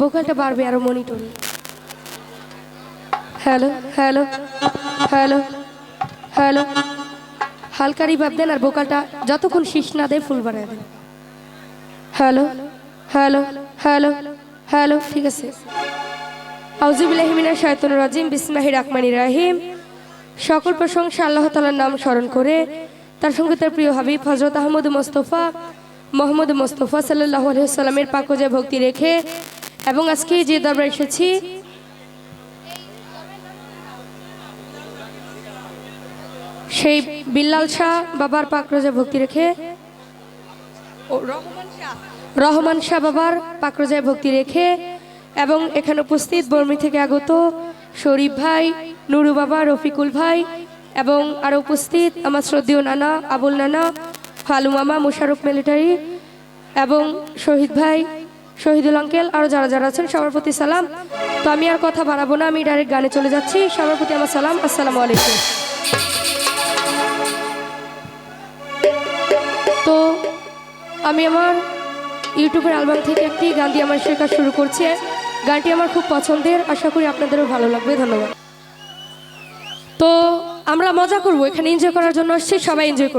ভোকালটা বাড়বে আরও মনিটরে। Hello hello hello hello. হালকা রিভাব দেন আর ভোকালটা যতক্ষণ শীষ না দেয় ফুল বাড়ায় দেন। হ্যালো হ্যালো হ্যালো হ্যালো, ঠিক আছে। আউজুবিল্লাহিমিনা শায়তনুর রাজিম বিসমাহি রাহমানি রাহিম। সকল প্রশংসা আল্লাহ তালার নাম স্মরণ করে, তার সঙ্গে তার প্রিয় হাবিব হজরত আহমদ মোস্তফা মোহাম্মদ মোস্তফা সাল্লাহ আলহিসাল্লামের পাকজে ভক্তি রেখে এবং আজকে যে দরবার এসেছি সেই বিল্লাল শাহ বাবার পাকরজে ভক্তি রেখে রহমান শাহ। রহমান শাহ বাবার পাকরজায় ভক্তি রেখে এবং এখানে উপস্থিত বর্মি থেকে আগত শরীফ ভাই নুরু বাবা রফিকুল ভাই এবং আরও উপস্থিত আমার শ্রদ্ধেয় নানা আবুল নানা ফালু মামা, মুশারফ মিলিটারি এবং শহীদ ভাই, শহীদুল আঙ্কেল আরও যারা যারা আছেন, সবার প্রতি সালাম। তো আমি আর কথা বাড়াবো না, আমি ডাইরেক্ট গানে চলে যাচ্ছি। সবার প্রতি আমার সালাম, আসসালামু আলাইকুম। তো আমি আমার ইউটিউবের অ্যালবাম থেকে একটি গান দিয়ে আমার শেখা শুরু করছে। গানটি আমার খুব পছন্দের, আশা করি আপনাদেরও ভালো লাগবে, ধন্যবাদ। তো আমরা মজা করব, এখানে এনজয় করার জন্য আসছি, সবাই এনজয় করব